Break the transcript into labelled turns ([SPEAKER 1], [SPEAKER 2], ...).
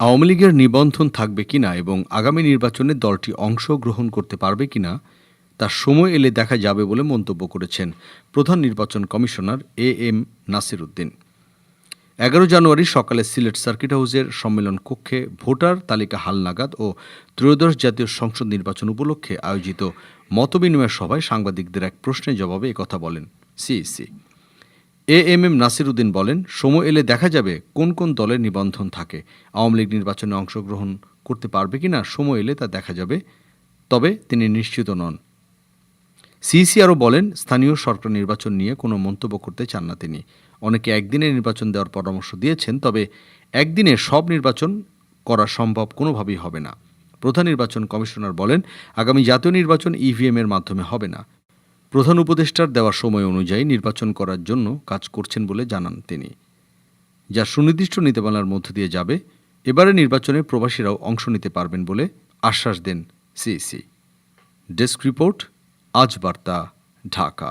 [SPEAKER 1] আওয়ামী লীগের নিবন্ধন থাকবে কিনা এবং আগামী নির্বাচনে দলটি অংশগ্রহণ করতে পারবে কিনা তার সময় এলে দেখা যাবে বলে মন্তব্য করেছেন প্রধান নির্বাচন commissioner A M Nasir Uddin এগারো জানুয়ারি সকালে সিলেট সার্কিট হাউসের সম্মেলন কক্ষে ভোটার তালিকা হালনাগাদ ও ত্রয়োদশ জাতীয় সংসদ নির্বাচন উপলক্ষে আয়োজিত মতবিনিময় সভায় সাংবাদিকদের এক প্রশ্নের জবাবে কথা বলেন CEC. A M M Nasir Uddin বলেন, সময় এলে দেখা যাবে কোন কোন দলের নিবন্ধন থাকে। আওয়ামী লীগ নির্বাচনে অংশগ্রহণ করতে পারবে কিনা, সময় এলে তা দেখা যাবে, তবে তিনি নিশ্চিত নন। সিইসি আরও বলেন, স্থানীয় সরকার নির্বাচন নিয়ে কোনো মন্তব্য করতে চান না তিনি। অনেকে একদিনে নির্বাচন দেওয়ার পরামর্শ দিয়েছেন, তবে একদিনে সব নির্বাচন করা সম্ভব কোনোভাবেই হবে না। প্রধান নির্বাচন কমিশনার বলেন, আগামী জাতীয় নির্বাচন ইভিএম এর মাধ্যমে হবে না। প্রধান উপদেষ্টার দেওয়া সময় অনুযায়ী নির্বাচন করার জন্য কাজ করছেন বলে জানান তিনি। যা সুনির্দিষ্ট নীতিমালার মধ্য দিয়ে যাবে, এবারে নির্বাচনে প্রবাসীরাও অংশ নিতে পারবেন বলে আশ্বাস দেন সিইসি। ডেস্ক রিপোর্ট, আজ বার্তা, ঢাকা।